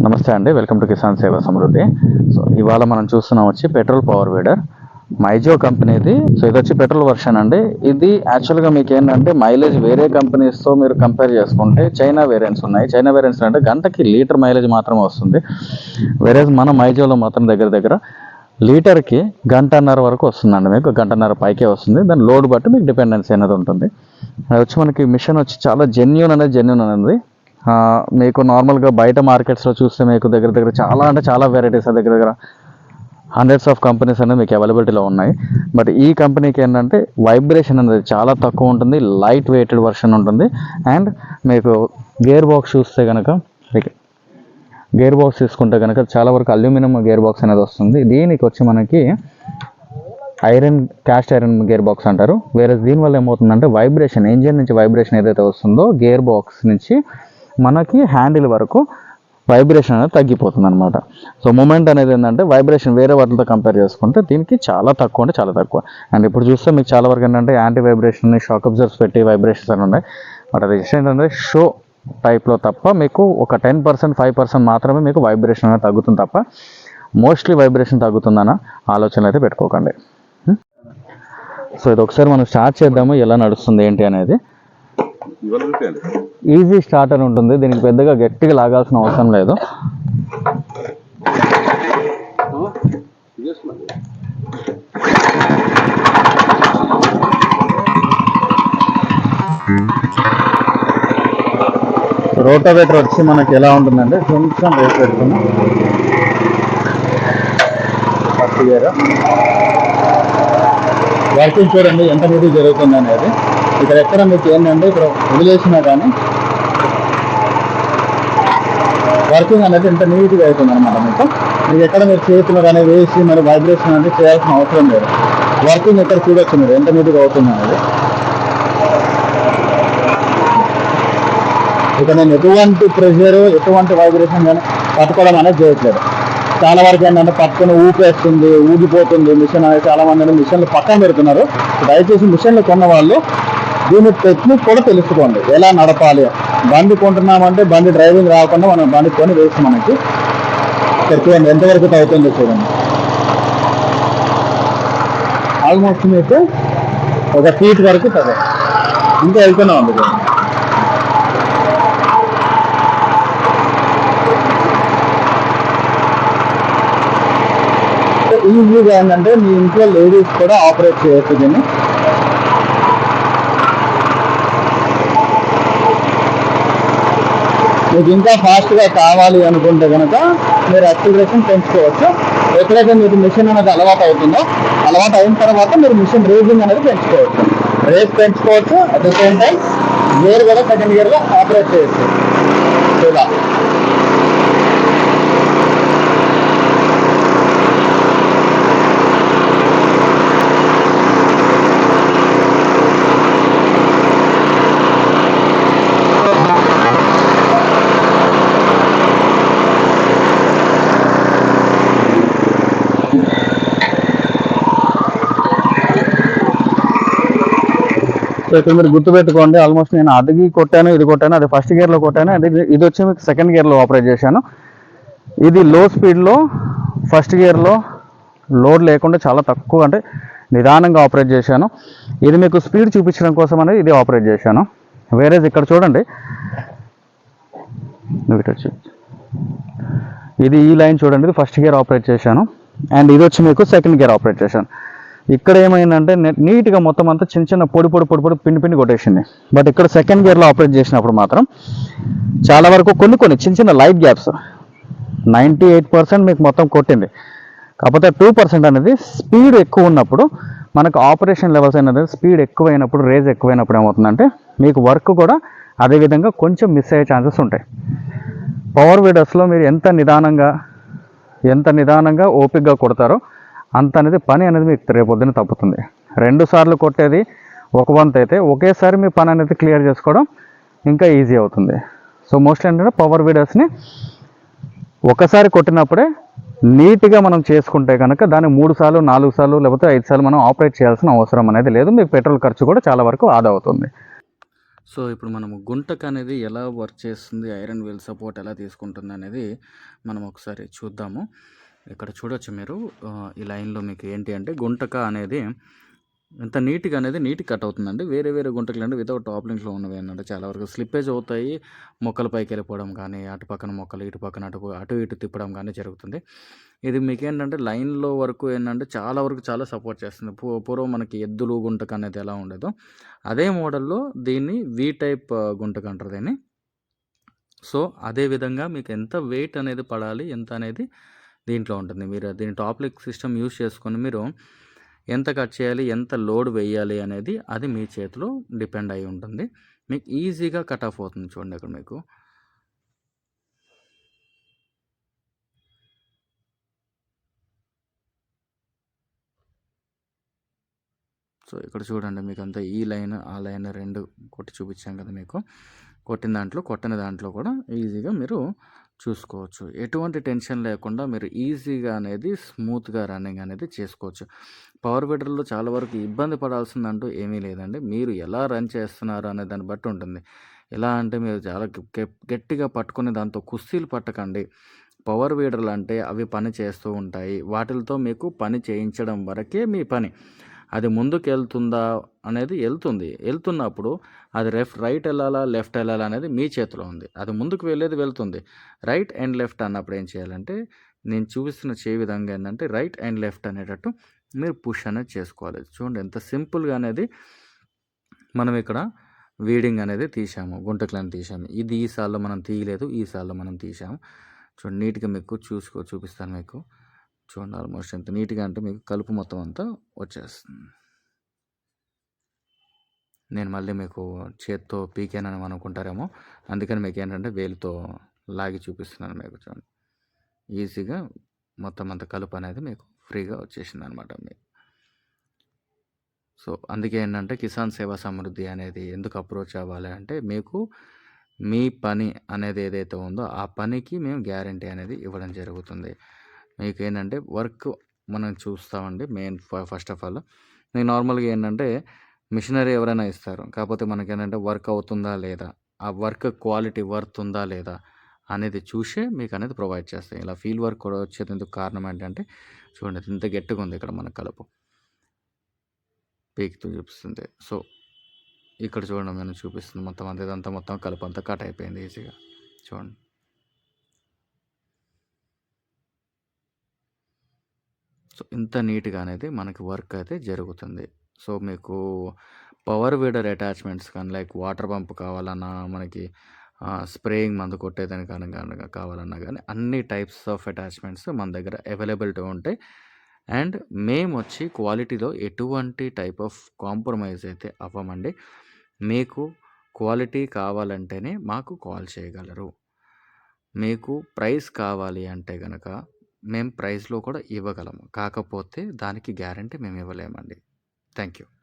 నమస్తే అండి. Welcome to Kisan సేవా సమృద్ధి సో ఇవాళ మనం చూస్తున్నాం వచ్చి పెట్రోల్ పవర్ వీడర్. మైజో కంపెనీది సో ఇది వచ్చి పెట్రోల్ వర్షన్ అండి. ఇది యాక్చువల్గా మీకు ఏంటంటే మైలేజ్ వేరే కంపెనీస్తో మీరు కంపేర్ చేసుకుంటే చైనా వేరియంట్స్ ఉన్నాయి. చైనా వేరియంట్స్ అంటే గంటకి లీటర్ మైలేజ్ మాత్రమే వస్తుంది. వేరే మన మైజోలో మాత్రం దగ్గర దగ్గర లీటర్కి గంటన్నర వరకు వస్తుందండి మీకు. గంటన్నర పైకే వస్తుంది. దాని లోడ్ బట్టి మీకు డిపెండెన్సీ అనేది ఉంటుంది. అది వచ్చి మనకి మిషన్ వచ్చి చాలా జెన్యున్ అనేది జెన్యున్ అనేది మీకు నార్మల్గా బయట మార్కెట్స్లో చూస్తే మీకు దగ్గర దగ్గర చాలా అంటే చాలా వెరైటీస్ దగ్గర దగ్గర హండ్రెడ్స్ ఆఫ్ కంపెనీస్ అనేవి మీకు అవైలబిలిటీలో ఉన్నాయి. బట్ ఈ కంపెనీకి ఏంటంటే వైబ్రేషన్ అనేది చాలా తక్కువ ఉంటుంది లైట్ వెయిటెడ్ వర్షన్ ఉంటుంది. అండ్ మీకు గేర్ బాక్స్ చూస్తే కనుక గేర్ బాక్స్ తీసుకుంటే కనుక చాలా వరకు అల్యూమినియం గేర్ బాక్స్ అనేది వస్తుంది. దీనికి వచ్చి మనకి iron cast iron gear box అంటారు. వేరే దీనివల్ల ఏమవుతుందంటే వైబ్రేషన్ ఇంజిన్ నుంచి వైబ్రేషన్ ఏదైతే వస్తుందో గేర్ బాక్స్ నుంచి మనకి హ్యాండిల్ వరకు వైబ్రేషన్ అనేది తగ్గిపోతుంది అనమాట సో మూమెంట్ అనేది ఏంటంటే వైబ్రేషన్ వేరే వాటితో కంపేర్ చేసుకుంటే దీనికి చాలా తక్కువ అంటే చాలా తక్కువ. అండ్ ఇప్పుడు చూస్తే మీకు చాలా వరకు ఏంటంటే యాంటీ వైబ్రేషన్ షాక్ అబ్జర్వ్స్ పెట్టి వైబ్రేషన్స్ అని ఉన్నాయి. బట్ అది ఏంటంటే షో టైప్లో తప్ప మీకు ఒక టెన్ పర్సెంట్ ఫైవ్ పర్సెంట్ మాత్రమే మీకు వైబ్రేషన్ అనేది తగ్గుతుంది తప్ప మోస్ట్లీ వైబ్రేషన్ తగ్గుతుందన్న ఆలోచన అయితే పెట్టుకోకండి. సో ఇది ఒకసారి మనం స్టార్ట్ చేద్దాము ఎలా నడుస్తుంది ఏంటి అనేది. ఈజీ స్టార్ట్ అని ఉంటుంది. దీనికి పెద్దగా గట్టిగా లాగాల్సిన అవసరం లేదు. రోటోవేటర్ వచ్చి మనకి ఎలా ఉంటుందంటే కొంచెం రేట్ పెడుతున్నాం ఫస్ట్ ఇయర్ వర్కింగ్ చూడండి ఎంత నీటి జరుగుతుంది అనేది ఇక్కడ ఎక్కడ మీకు ఏంటంటే ఇక్కడ వదిలేసినా కానీ వర్కింగ్ అనేది ఎంత నీట్గా అవుతుంది అనమాట మీకు. మీకు ఎక్కడ మీరు చేతులు కానీ వేసి మరి వైబ్రేషన్ అనేది చేయాల్సిన అవసరం లేదు. వర్కింగ్ ఎక్కడ చూడొచ్చు మీరు ఎంత నీట్గా అవుతుంది అనేది. ఇక నేను ఎటువంటి ప్రెషర్ ఎటువంటి వైబ్రేషన్ కానీ పట్టుకోవడం అనేది చేయట్లేదు. చాలా వరకు ఏంటంటే పట్టుకుని ఊపేస్తుంది ఊగిపోతుంది మిషన్ అనేది. చాలా మంది మిషన్లు పక్కన పెడుతున్నారు. దయచేసి మిషన్లు కొన్న వాళ్ళు దీని టెక్నిక్ కూడా తెలుసుకోండి. ఎలా నడపాలి? బండి కొంటున్నామంటే బండి డ్రైవింగ్ రాకుండా మనం బండి కొని వేసి మనకి ఇక్కడ చూడండి ఎంతవరకు అవుతుందో చూడండి. ఆల్మోస్ట్ మీకు ఒక ఫీట్ వరకు తగ్గ ఇంకా వెళ్తూనే ఉంది ఈజీగా ఏంటంటే మీ ఇంట్లో లేడీస్ కూడా ఆపరేట్ చేయొచ్చు దీన్ని. మీకు ఇంకా ఫాస్ట్గా కావాలి అనుకుంటే కనుక మీరు యాక్సిలరేషన్ పెంచుకోవచ్చు. ఎప్పుడైతే మీకు మిషన్ అనేది అలవాటు అవుతుందో అలవాటు అయిన తర్వాత మీరు మిషన్ రేజింగ్ అనేది పెంచుకోవచ్చు. రేస్ పెంచుకోవచ్చు. At the same time gear కూడా సెకండ్ గేర్లో ఆపరేట్ చేయొచ్చు. ఇలా సో ఇక్కడ మీరు గుర్తుపెట్టుకోండి ఆల్మోస్ట్ నేను అదిగి కొట్టాను ఇది కొట్టాను అది ఫస్ట్ గేర్లో కొట్టాను అది ఇది వచ్చి మీకు సెకండ్ గేర్లో ఆపరేట్ చేశాను. ఇది లో స్పీడ్లో ఫస్ట్ గేర్లో లోడ్ లేకుండా చాలా తక్కువ అంటే నిదానంగా ఆపరేట్ చేశాను. ఇది మీకు స్పీడ్ చూపించడం కోసం అనేది ఇది ఆపరేట్ చేశాను. వేరేది ఇక్కడ చూడండి. వచ్చి. ఇది ఈ లైన్ చూడండి ఇది ఫస్ట్ గేర్ ఆపరేట్ చేశాను. అండ్ ఇది వచ్చి మీకు సెకండ్ గేర్ ఆపరేట్ చేశాను. ఇక్కడ ఏమైందంటే నీట్గా మొత్తం అంతా చిన్న చిన్న పొడి పొడి పొడి పొడి పిండి పిండి కొట్టేసింది. బట్ ఇక్కడ సెకండ్ గేర్లో ఆపరేట్ చేసినప్పుడు మాత్రం చాలా వరకు కొన్ని కొన్ని చిన్న చిన్న light gaps ninety eight percent మీకు మొత్తం కొట్టింది. కాకపోతే టూ పర్సెంట్ అనేది స్పీడ్ ఎక్కువ ఉన్నప్పుడు మనకు ఆపరేషన్ లెవెల్స్ అనేది స్పీడ్ ఎక్కువైనప్పుడు రేజ్ ఎక్కువైనప్పుడు ఏమవుతుందంటే మీకు వర్క్ కూడా అదేవిధంగా కొంచెం మిస్ అయ్యే ఛాన్సెస్ ఉంటాయి. పవర్ వీడర్స్లో మీరు ఎంత నిదానంగా ఎంత నిదానంగా ఓపిక్గా కొడతారో అంత అనేది పని అనేది మీకు రేపొద్దున తప్పుతుంది. రెండు సార్లు కొట్టేది ఒక వంత అయితే ఒకేసారి మీ పని అనేది క్లియర్ చేసుకోవడం ఇంకా ఈజీ అవుతుంది. సో మోస్ట్లీ ఏంటంటే పవర్ వీడర్స్ని ఒకసారి కొట్టినప్పుడే నీట్గా మనం చేసుకుంటే కనుక దాన్ని మూడు సార్లు నాలుగు సార్లు లేకపోతే ఐదు సార్లు మనం ఆపరేట్ చేయాల్సిన అవసరం అనేది లేదు. మీకు పెట్రోల్ ఖర్చు కూడా చాలా వరకు ఆదా అవుతుంది. సో ఇప్పుడు మనము గుంటక అనేది ఎలా వర్క్ చేస్తుంది ఐరన్ వీల్ సపోర్ట్ ఎలా తీసుకుంటుంది అనేది మనం ఒకసారి చూద్దాము. ఇక్కడ చూడొచ్చు మీరు. ఈ లైన్లో మీకు ఏంటి అంటే గుంటక అనేది ఎంత నీట్గా అనేది నీట్గా కట్ అవుతుందండి. వేరే వేరే గుంటకలు అంటే వితౌట్ టాప్ లింక్లో ఉన్నవి ఏంటంటే చాలా వరకు స్లిప్పేజ్ అవుతాయి. మొక్కల పైకి వెళ్ళిపోవడం కానీ అటు పక్కన మొక్కలు ఇటు పక్కన అటు అటు ఇటు తిప్పడం కానీ జరుగుతుంది. ఇది మీకు ఏంటంటే లైన్లో వరకు ఏంటంటే చాలా వరకు చాలా సపోర్ట్ చేస్తుంది. పూ పూర్వం మనకి ఎద్దులు గుంటక అనేది ఎలా ఉండేదో అదే మోడల్లో దీన్ని వి టైప్ గుంటక అంటారు దీన్ని. సో అదే విధంగా మీకు ఎంత వెయిట్ అనేది పడాలి ఎంత అనేది దీంట్లో ఉంటుంది. మీరు దీని టాప్లిక్ సిస్టమ్ యూస్ చేసుకొని మీరు ఎంత కట్ చేయాలి ఎంత లోడ్ వేయాలి అనేది అది మీ చేతిలో డిపెండ్ అయి ఉంటుంది. మీకు ఈజీగా కట్ ఆఫ్ అవుతుంది చూడండి ఇక్కడ మీకు. సో ఇక్కడ చూడండి మీకు అంతా ఈ లైన్ ఆ లైన్ రెండు కొట్టి చూపించాం కదా మీకు. కొట్టిన దాంట్లో కొట్టిన దాంట్లో కూడా ఈజీగా మీరు చూసుకోవచ్చు. ఎటువంటి టెన్షన్ లేకుండా మీరు ఈజీగా అనేది స్మూత్గా రన్నింగ్ అనేది చేసుకోవచ్చు. పవర్ బీటర్లో చాలా వరకు ఇబ్బంది పడాల్సిందంటూ ఏమీ లేదండి. మీరు ఎలా రన్ చేస్తున్నారు అనే దాన్ని బట్టి ఉంటుంది. ఎలా అంటే మీరు చాలా గట్టిగా పట్టుకుని దాంతో కుస్తీలు పట్టకండి. పవర్ వీడర్లు అంటే అవి పని చేస్తూ ఉంటాయి. వాటితో మీకు పని చేయించడం వరకే మీ పని. అది ముందుకు వెళ్తుందా అనేది వెళ్తుంది. వెళ్తున్నప్పుడు అది రెఫ్ట్ రైట్ వెళ్ళాలా లెఫ్ట్ వెళ్ళాలా అనేది మీ చేతిలో ఉంది. అది ముందుకు వెళ్ళేది వెళ్తుంది. రైట్ అండ్ లెఫ్ట్ అన్నప్పుడు ఏం చేయాలంటే నేను చూపిస్తున్న చే విధంగా ఏంటంటే రైట్ అండ్ లెఫ్ట్ అనేటట్టు మీరు పుష్ అనేది చేసుకోవాలి. చూడండి ఎంత సింపుల్గా అనేది మనం ఇక్కడ వీడింగ్ అనేది తీసాము గుంటకులను తీసాము ఇది ఈ సార్లో మనం తీయలేదు ఈ సార్లో మనం తీసాము చూడండి నీట్గా మీకు చూసుకో చూపిస్తాను మీకు. చూడండి ఆల్మోస్ట్ ఎంత నీట్గా అంటే మీకు కలుపు మొత్తం అంతా వచ్చేస్తుంది. నేను మళ్ళీ మీకు చేత్తో పీకానని అనుకుంటారేమో అందుకని మీకు ఏంటంటే వేలుతో లాగి చూపిస్తున్నాను మీకు చూడండి. ఈజీగా మొత్తం అంత కలుపు అనేది మీకు ఫ్రీగా వచ్చేసింది అనమాట మీకు. సో అందుకే ఏంటంటే కిసాన్ సేవా సమృద్ధి అనేది ఎందుకు అప్రోచ్ అవ్వాలి అంటే మీకు మీ పని అనేది ఏదైతే ఉందో ఆ పనికి మేము గ్యారంటీ అనేది ఇవ్వడం జరుగుతుంది. మీకు ఏంటంటే వర్క్ మనం చూస్తామండి మెయిన్ ఫస్ట్ ఆఫ్ ఆల్. మీకు నార్మల్గా ఏంటంటే మిషనరీ ఎవరైనా ఇస్తారు. కాకపోతే మనకి ఏంటంటే వర్క్ అవుతుందా లేదా? ఆ వర్క్ క్వాలిటీ వర్త్ ఉందా లేదా? అనేది చూసే మీకు అనేది ప్రొవైడ్ చేస్తాయి. ఇలా ఫీల్ వర్క్ కూడా వచ్చేది ఎందుకు కారణం ఏంటంటే చూడండి ఇంత గట్టిగా ఉంది ఇక్కడ మన కలుపు. పీక్తో చూపిస్తుంది. సో ఇక్కడ చూడండి నేను చూపిస్తుంది మొత్తం అంతా ఇదంతా మొత్తం కలుపు అంతా కట్ అయిపోయింది ఈజీగా. చూడండి. సో ఇంత నీట్గా అనేది మనకి వర్క్ అయితే జరుగుతుంది. సో మీకు పవర్ వీడర్ అటాచ్మెంట్స్ కానీ లైక్ వాటర్ పంప్ కావాలన్నా మనకి స్ప్రేయింగ్ మందు కొట్టేదని కానీ కావాలన్నా కానీ అన్ని టైప్స్ ఆఫ్ అటాచ్మెంట్స్ మన దగ్గర అవైలబిలిటీ ఉంటాయి. అండ్ మేము వచ్చి క్వాలిటీలో ఎటువంటి టైప్ ఆఫ్ కాంప్రమైజ్ అయితే అవ్వమండి. మీకు క్వాలిటీ కావాలంటేనే మాకు కాల్ చేయగలరు. మీకు ప్రైస్ కావాలి అంటే కనుక మేము ప్రైస్లో కూడా ఇవ్వగలము. కాకపోతే దానికి గ్యారంటీ మేము ఇవ్వలేమండి. Thank you